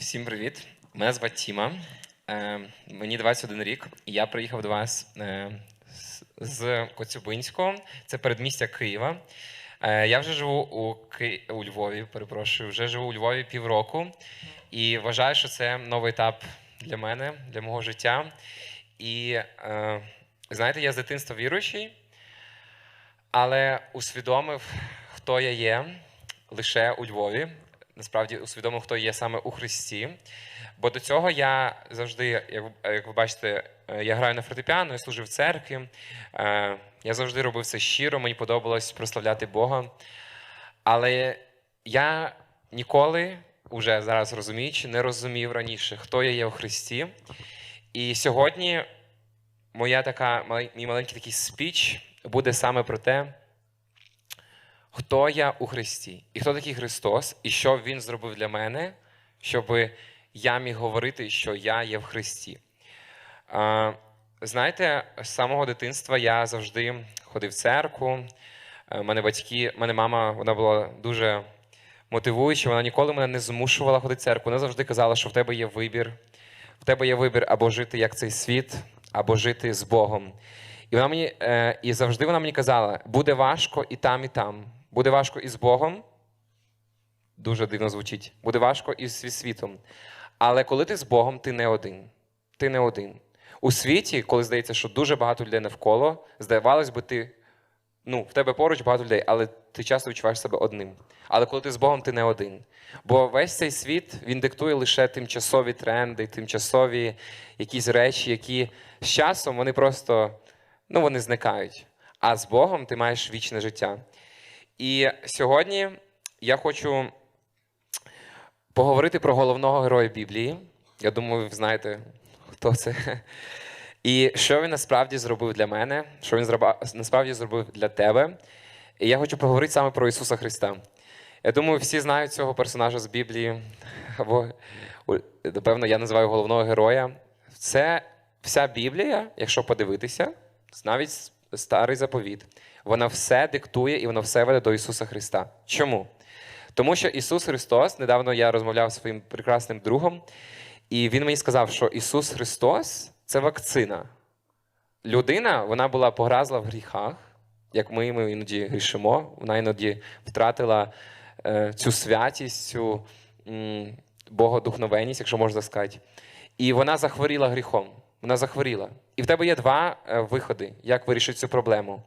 Всім привіт! Мене звати Тіма. Е, мені 21 рік, я приїхав до вас е, з- Коцюбинського, це передмістя Києва. Е, я вже живу у, Ки... у Львові, перепрошую, вже живу у Львові півроку і вважаю, що це новий етап для мене, для мого життя. І знаєте, я з дитинства віруючий, але усвідомив, хто я є лише у Львові. Насправді усвідомив, хто є саме у Христі. Бо до цього я завжди, як, ви- бачите, е, я граю на фортепіано, я служив в церкві. е, Я завжди робив це щиро, мені подобалось прославляти Бога. Але я ніколи, уже зараз розуміючи, не розумів раніше, хто я є у Христі. І сьогодні моя така, мій маленький такий спіч буде саме про те, хто я у Христі, і хто такий Христос, і що Він зробив для мене, щоб я міг говорити, що я є в Христі. Знаєте, з самого дитинства я завжди ходив в церкву. У мене батьки, мене мама, вона була дуже мотивуюча, вона ніколи мене не змушувала ходити в церкву. Вона завжди казала, що в тебе є вибір. В тебе є вибір або жити як цей світ, або жити з Богом. І вона мені е, і завжди вона мені казала: буде важко і там, і там. Буде важко і з Богом. Дуже дивно звучить. Буде важко і зі світом. Але коли ти з Богом, ти не один. Ти не один. У світі, коли здається, що дуже багато людей навколо, здавалось би, ти ну, в тебе поруч багато людей, але ти часто відчуваєш себе одним. Але коли ти з Богом, ти не один. Бо весь цей світ він диктує лише тимчасові тренди, тимчасові якісь речі, які з часом вони просто ну, вони зникають. А з Богом ти маєш вічне життя. І сьогодні я хочу поговорити про головного героя Біблії. Я думаю, ви знаєте, хто це. І що він насправді зробив для мене, що він насправді зробив для тебе. І я хочу поговорити саме про Ісуса Христа. Я думаю, всі знають цього персонажа з Біблії, або, напевно, я називаю головного героя. Це вся Біблія, якщо подивитися, навіть старий заповіт, вона все диктує і вона все веде до Ісуса Христа. Чому? Тому що Ісус Христос, недавно я розмовляв зі своїм прекрасним другом, і він мені сказав, що Ісус Христос це вакцина. Людина, вона була погразла в гріхах, як ми, ми іноді грішимо, вона іноді втратила е, цю святість, цю м, богодухновеність, якщо можна сказати. І вона захворіла гріхом. Вона захворіла. І в тебе є два е, виходи, як вирішити цю проблему.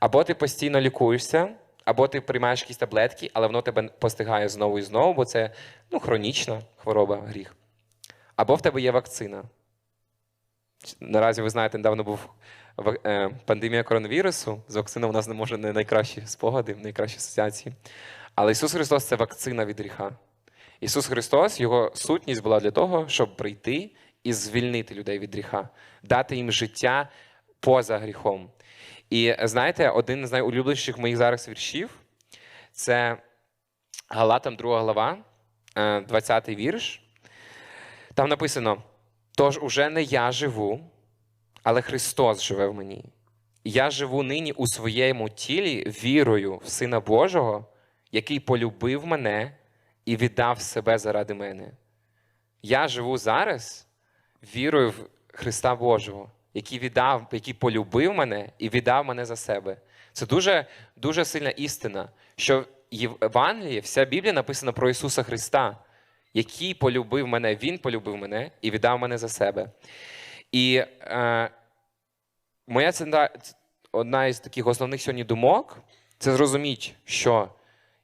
Або ти постійно лікуєшся, або ти приймаєш якісь таблетки, але воно тебе постигає знову і знову, бо це ну, хронічна хвороба, гріх. Або в тебе є вакцина. Наразі ви знаєте, недавно був е, пандемія коронавірусу. З вакциною у нас не може не найкращі спогади, найкращі асоціації. Але Ісус Христос це вакцина від гріха. Ісус Христос, Його сутність була для того, щоб прийти і звільнити людей від гріха, дати їм життя поза гріхом. І знаєте, один з найулюбленіших моїх зараз віршів це Галатам 2 глава, 20 вірш. Там написано: Тож уже не я живу, але Христос живе в мені. Я живу нині у своєму тілі вірою в Сина Божого, який полюбив мене і віддав себе заради мене. Я живу зараз вірою в Христа Божого, який віддав, який полюбив мене і віддав мене за себе. Це дуже, дуже сильна істина, що в Євангелії вся Біблія написана про Ісуса Христа, який полюбив мене, Він полюбив мене і віддав мене за себе. І е, моя центра- одна із таких основних сьогодні думок це зрозуміти, що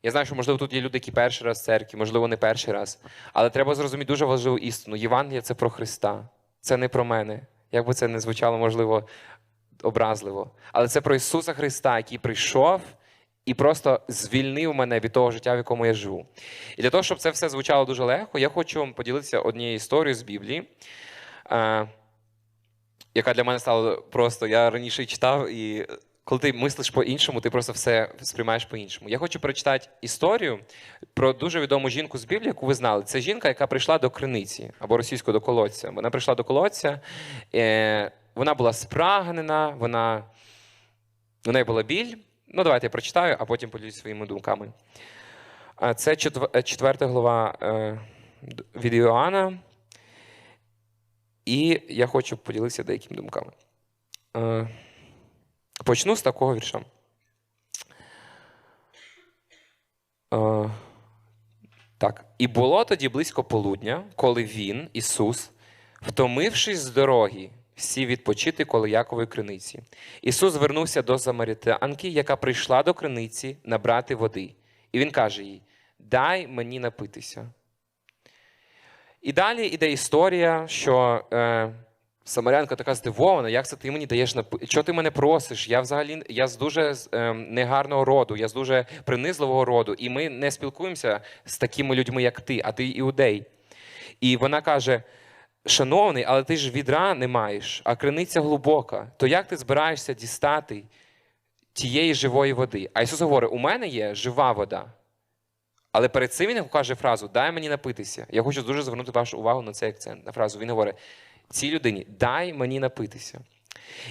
я знаю, що можливо тут є люди, які перший раз в церкві, можливо, не перший раз. Але треба зрозуміти дуже важливу істину. Євангелія це про Христа, це не про мене. Як би це не звучало, можливо, образливо. Але це про Ісуса Христа, який прийшов і просто звільнив мене від того життя, в якому я живу. І для того, щоб це все звучало дуже легко, я хочу вам поділитися однією історією з Біблії. е, яка для мене стала просто. Я раніше читав, і коли ти мислиш по-іншому, ти просто все сприймаєш по-іншому. Я хочу прочитати історію про дуже відому жінку з Біблії, яку ви знали. Це жінка, яка прийшла до криниці або російською до колодця. Вона прийшла до колодця, е, вона була спрагнена, вона у неї була біль. Ну, давайте я прочитаю, а потім поділюсь своїми думками. Це е, четверта глава е, від Іоанна. І я хочу поділитися деякими думками. Почну з такого вірша. Е, Так. І було тоді близько полудня, коли він, Ісус, втомившись з дороги, сів відпочити коло Якової криниці. Ісус звернувся до Самаритянки, яка прийшла до криниці набрати води. І він каже їй: Дай мені напитися. І далі йде історія, що е, Самарянка така здивована, як це ти мені даєш напи... Що ти мене просиш? Я взагалі я з дуже е, негарного роду, я з дуже принизливого роду, і ми не спілкуємося з такими людьми, як ти, а ти іудей. І вона каже: Шановний, але ти ж відра не маєш, а криниця глибока. То як ти збираєшся дістати тієї живої води? А Ісус говорить: у мене є жива вода. Але перед цим він каже фразу Дай мені напитися. Я хочу дуже звернути вашу увагу на цей акцент. На фразу він говорить: цій людині дай мені напитися.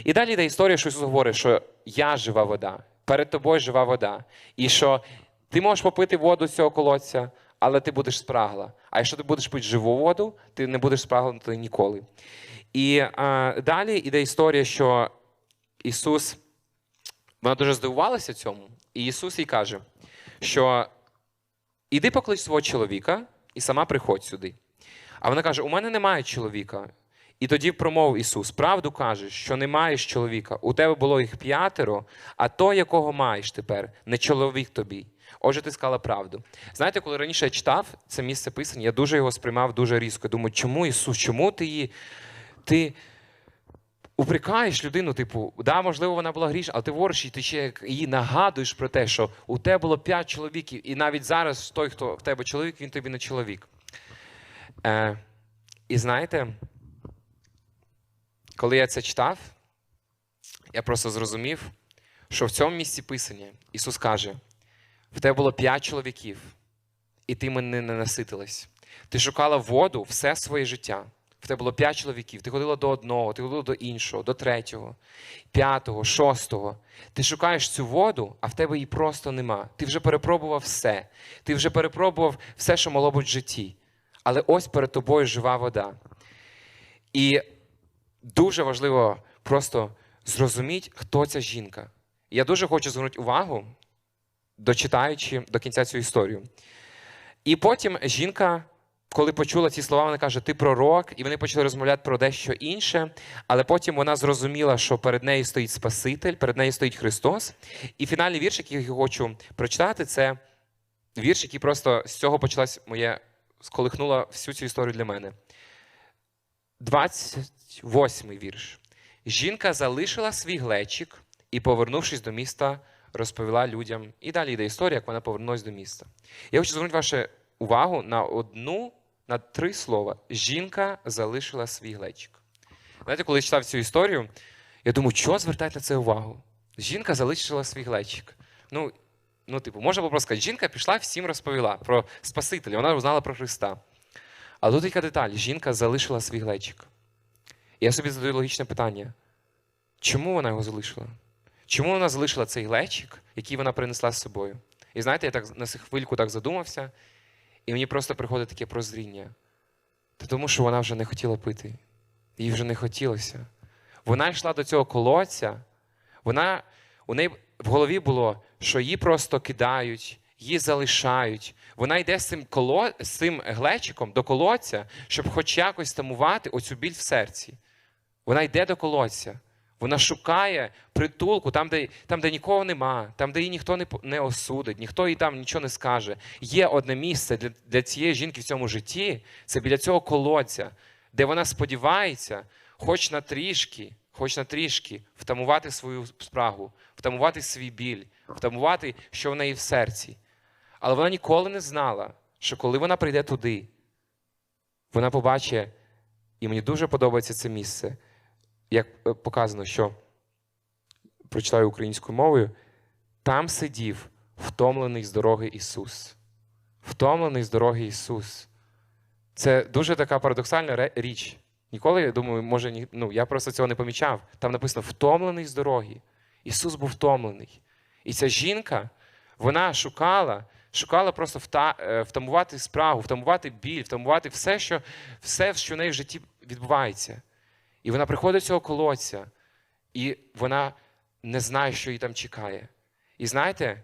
І далі йде історія, що Ісус говорить, що я жива вода, перед тобою жива вода. І що ти можеш попити воду з цього колодця, але ти будеш спрагла. А якщо ти будеш пити живу воду, ти не будеш спраглити ніколи. І а, далі йде історія, що Ісус, вона дуже здивувалася цьому, і Ісус їй каже, що іди поклич свого чоловіка і сама приходь сюди. А вона каже: У мене немає чоловіка. І тоді промовив Ісус: Правду кажеш, що не маєш чоловіка. У тебе було їх п'ятеро, а то, якого маєш тепер, не чоловік тобі. Отже, ти сказала правду. Знаєте, коли раніше я читав це місце писання, я дуже його сприймав дуже різко. Думаю, чому Ісус, чому ти її. Ти упрекаєш людину, типу, да, можливо, вона була грішна, але ти говориш, і ти ще їй нагадуєш про те, що у тебе було п'ять чоловіків, і навіть зараз той, хто в тебе чоловік, він тобі не чоловік. Е, і знаєте, коли я це читав, я просто зрозумів, що в цьому місці писання Ісус каже: в тебе було п'ять чоловіків, і ти мене не наситилась. Ти шукала воду все своє життя. В тебе було п'ять чоловіків. Ти ходила до одного, ти ходила до іншого, до третього, п'ятого, шостого. Ти шукаєш цю воду, а в тебе її просто нема. Ти вже перепробував все. Ти вже перепробував все, що могло бути в житті. Але ось перед тобою жива вода. І дуже важливо просто зрозуміти, хто ця жінка. Я дуже хочу звернути увагу, дочитаючи до кінця цю історію. І потім жінка, коли почула ці слова, вона каже: Ти пророк, і вони почали розмовляти про дещо інше. Але потім вона зрозуміла, що перед нею стоїть Спаситель, перед нею стоїть Христос. І фінальний вірш, який я хочу прочитати, це вірш, який просто з цього почалась моє сколихнула всю цю історію для мене. 28 вірш. Жінка залишила свій глечик і, повернувшись до міста, розповіла людям. І далі йде історія, як вона повернулася до міста. Я хочу звернути вашу увагу на одну, на три слова. Жінка залишила свій глечик. Знаєте, коли я читав цю історію, я думаю, що звертати на це увагу? Жінка залишила свій глечик. Ну, ну, типу, можна було сказати, жінка пішла всім розповіла про Спасителя, вона узнала про Христа. Але тут яка деталь: жінка залишила свій глечик. Я собі задаю логічне питання: чому вона його залишила? Чому вона залишила цей глечик, який вона принесла з собою? І знаєте, я так на хвильку так задумався, і мені просто приходить таке прозріння. Та тому, що вона вже не хотіла пити. Їй вже не хотілося. Вона йшла до цього колодця, вона, у неї в голові було, що її просто кидають, її залишають. Вона йде з цим, коло... з цим глечиком до колодця, щоб хоч якось тамувати оцю біль в серці. Вона йде до колодця. Вона шукає притулку там, де там, де нікого нема, там, де її ніхто не, не осудить, ніхто їй там нічого не скаже. Є одне місце для, для цієї жінки в цьому житті це біля цього колодця, де вона сподівається, хоч на трішки, хоч на трішки втамувати свою спрагу, втамувати свій біль, втамувати, що в неї в серці. Але вона ніколи не знала, що коли вона прийде туди, вона побачить, і мені дуже подобається це місце, як е, показано, що прочитаю українською мовою, там сидів втомлений з дороги Ісус. Втомлений з дороги Ісус. Це дуже така парадоксальна річ. Ніколи, я думаю, може, ну, я просто цього не помічав. Там написано втомлений з дороги. Ісус був втомлений. І ця жінка, вона шукала шукала просто вта, е, втамувати спрагу, втамувати біль, втамувати все, що, все, що в неї в житті відбувається. І вона приходить до цього колодця, і вона не знає, що її там чекає. І знаєте,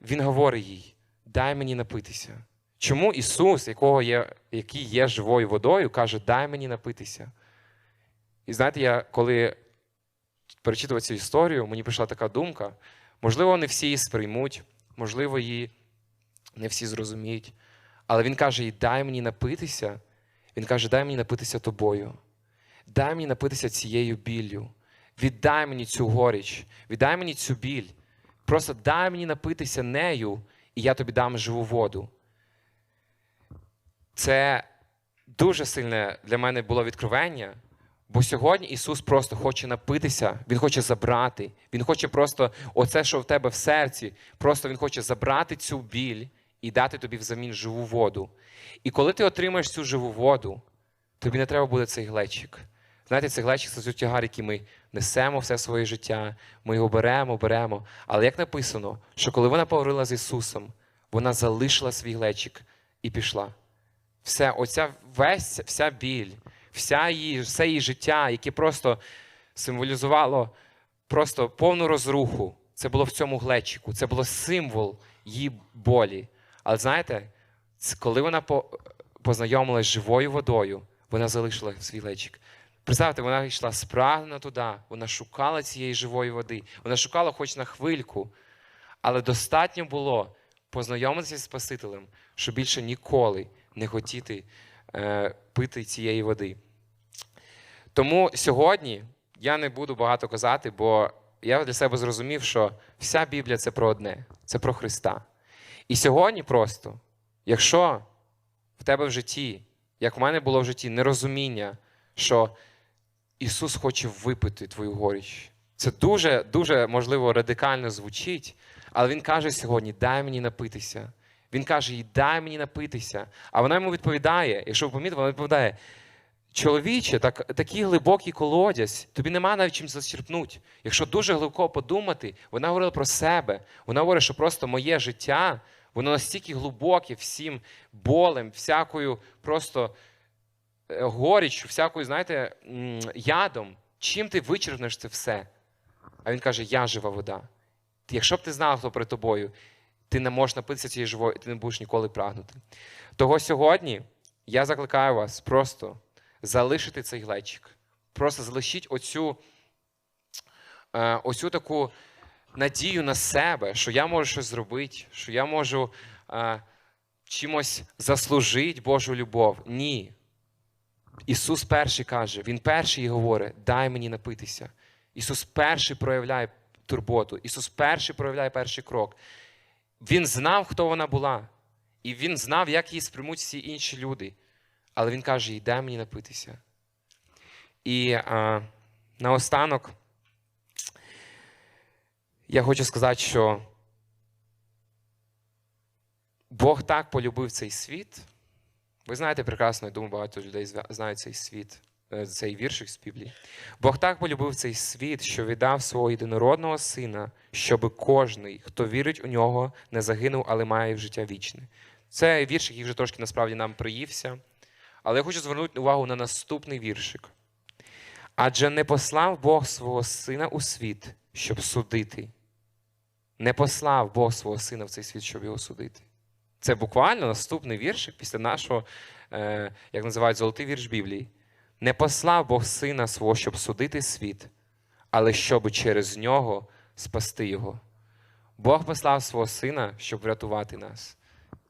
він говорить їй: дай мені напитися. Чому Ісус, якого є, який є живою водою, каже, дай мені напитися. І знаєте, я коли перечитував цю історію, мені прийшла така думка: можливо, не всі її сприймуть, можливо, її не всі зрозуміють. Але він каже: їй, дай мені напитися. Він каже, дай мені напитися тобою. Дай мені напитися цією біллю. Віддай мені цю горіч, віддай мені цю біль. Просто дай мені напитися нею, і я тобі дам живу воду. Це дуже сильне для мене було відкривання, бо сьогодні Ісус просто хоче напитися, Він хоче забрати. Він хоче просто оце, що в тебе в серці, просто Він хоче забрати цю біль і дати тобі взамін живу воду. І коли ти отримаєш цю живу воду, тобі не треба буде цей глечик. Знаєте, цей глечик це тягар, який ми несемо все своє життя, ми його беремо, беремо. Але як написано, що коли вона поговорила з Ісусом, вона залишила свій глечик і пішла. Все, оця весь, вся біль, вся її, все її життя, яке просто символізувало просто повну розруху. Це було в цьому глечику, це було символ її болі. Але знаєте, коли вона по- познайомилась з живою водою, вона залишила свій глечик. Представте, вона йшла спрагнена туди, вона шукала цієї живої води, вона шукала хоч на хвильку, але достатньо було познайомитися з Спасителем, щоб більше ніколи не хотіти е, пити цієї води. Тому сьогодні я не буду багато казати, бо я для себе зрозумів, що вся Біблія це про одне, це про Христа. І сьогодні просто, якщо в тебе в житті, як в мене було в житті, нерозуміння, що Ісус хоче випити твою горіч. Це дуже, дуже, можливо, радикально звучить, але Він каже сьогодні: дай мені напитися. Він каже їй, дай мені напитися. А вона йому відповідає, якщо ви помітили, вона відповідає: чоловіче, так, такий глибокий колодязь, тобі нема навіть чим зачерпнути. Якщо дуже глибоко подумати, вона говорила про себе. Вона говорить, що просто моє життя, воно настільки глибоке всім болем, всякою просто е, горіччю, всякою, знаєте, ядом. Чим ти вичерпнеш це все? А він каже: Я жива вода. Якщо б ти знав, хто перед тобою, ти не можеш напитися цієї живої, ти не будеш ніколи прагнути. Того сьогодні я закликаю вас просто залишити цей глечик. Просто залишіть оцю, е, оцю таку надію на себе, що я можу щось зробити, що я можу е, чимось заслужити Божу любов. Ні. Ісус перший каже, Він перший говорить, дай мені напитися. Ісус перший проявляє турботу. Ісус перший проявляє перший крок. Він знав, хто вона була, і Він знав, як її сприймуть всі інші люди. Але Він каже їй, мені напитися. І а, наостанок я хочу сказати, що Бог так полюбив цей світ. Ви знаєте прекрасно, я думаю, багато людей знають цей світ, е, цей віршик з Біблії. Бог так полюбив цей світ, що віддав свого єдинородного сина, щоб кожний, хто вірить у нього, не загинув, але має життя вічне. Це віршик, який вже трошки насправді нам приївся. Але я хочу звернути увагу на наступний віршик. Адже не послав Бог свого сина у світ, щоб судити. Не послав Бог свого сина в цей світ, щоб його судити. Це буквально наступний віршик після нашого, е, як називають золотий вірш Біблії. Не послав Бог сина свого, щоб судити світ, але щоб через нього спасти його. Бог послав свого сина, щоб врятувати нас.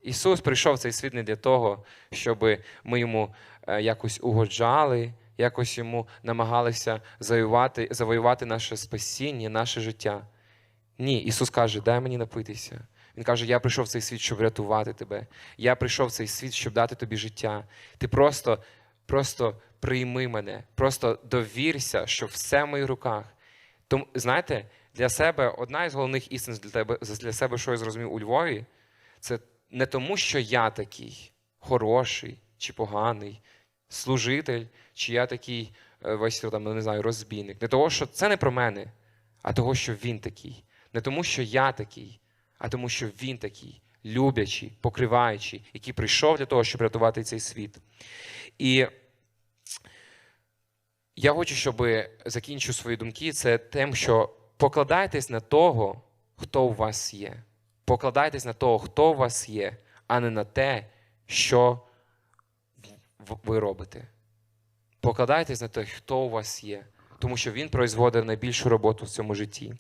Ісус прийшов в цей світ не для того, щоб ми йому е, якось угоджали, якось йому намагалися завоювати, завоювати наше спасіння, наше життя. Ні, Ісус каже, дай мені напитися. Він каже: Я прийшов в цей світ, щоб врятувати тебе. Я прийшов в цей світ, щоб дати тобі життя. Ти просто, просто прийми мене, просто довірся, що все в моїх руках. Тому, знаєте, для себе одна із головних істин для тебе для себе, що я зрозумів у Львові, це не тому, що я такий хороший чи поганий служитель, чи я такий е, весь там, не знаю, розбійник. Не того, що це не про мене, а того, що він такий. Не тому, що я такий, а тому, що він такий. люблячий, покриваючий, який прийшов для того, щоб рятувати цей світ. І я хочу, щоб закінчу свої думки, це тим, що покладайтесь на того, хто у вас є. Покладайтесь на того, хто у вас є, а не на те, що ви робите. Покладайтесь на те, хто у вас є, тому що він производить найбільшу роботу в цьому житті.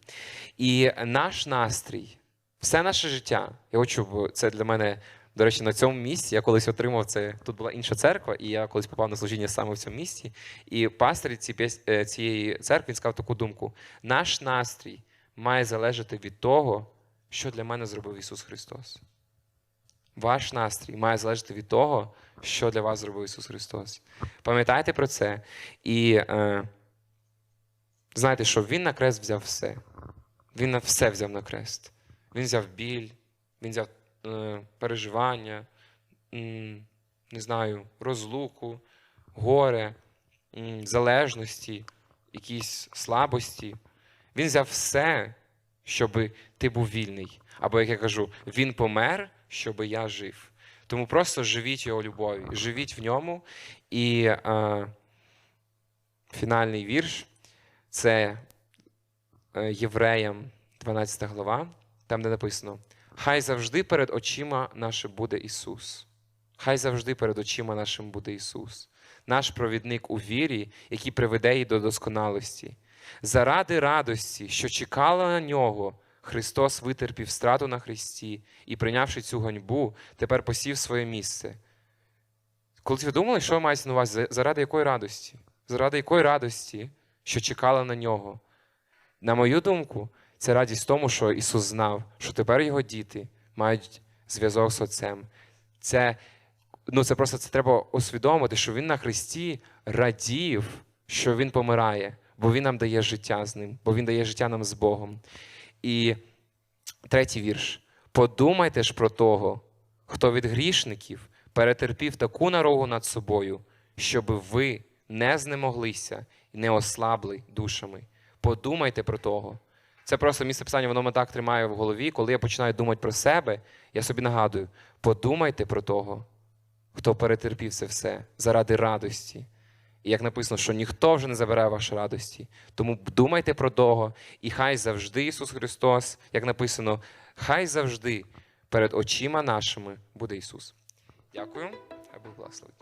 І наш настрій, все наше життя, я хочу, це для мене, до речі, на цьому місці. Я колись отримав це. Тут була інша церква, і я колись попав на служіння саме в цьому місці. І пастор е, цієї церкви він сказав таку думку: наш настрій має залежати від того, що для мене зробив Ісус Христос. Ваш настрій має залежати від того, що для вас зробив Ісус Христос. Пам'ятайте про це і е, знайте, що Він на крест взяв все. Він на все взяв на крест. Він взяв біль, він взяв е, переживання, м, не знаю, розлуку, горе, м, залежності, якісь слабості. Він взяв все, щоб ти був вільний. Або, як я кажу, він помер, щоб я жив. Тому просто живіть його любові, живіть в ньому. І е, фінальний вірш це е, Євреям 12 глава, там, де написано: Хай завжди перед очима нашим буде Ісус. Хай завжди перед очима нашим буде Ісус, наш провідник у вірі, який приведе її до досконалості. Заради радості, що чекала на нього, Христос витерпів страту на Христі і, прийнявши цю ганьбу, тепер посів своє місце. Коли ви думали, що мається на увазі? Заради якої радості? Заради якої радості, що чекала на нього? На мою думку, це радість в тому, що Ісус знав, що тепер його діти мають зв'язок з Отцем. Це, ну, це просто це треба усвідомити, що Він на Христі радів, що Він помирає, бо Він нам дає життя з ним, бо Він дає життя нам з Богом. І третій вірш. Подумайте ж про того, хто від грішників перетерпів таку нарогу над собою, щоб ви не знемоглися не ослабли душами. Подумайте про того. Це просто місце писання, воно мене так тримає в голові. Коли я починаю думати про себе, я собі нагадую: подумайте про того, хто перетерпів це все заради радості. І як написано, що ніхто вже не забере ваші радості. Тому думайте про того, і хай завжди Ісус Христос, як написано, хай завжди перед очима нашими буде Ісус. Дякую, хай Бог благословить.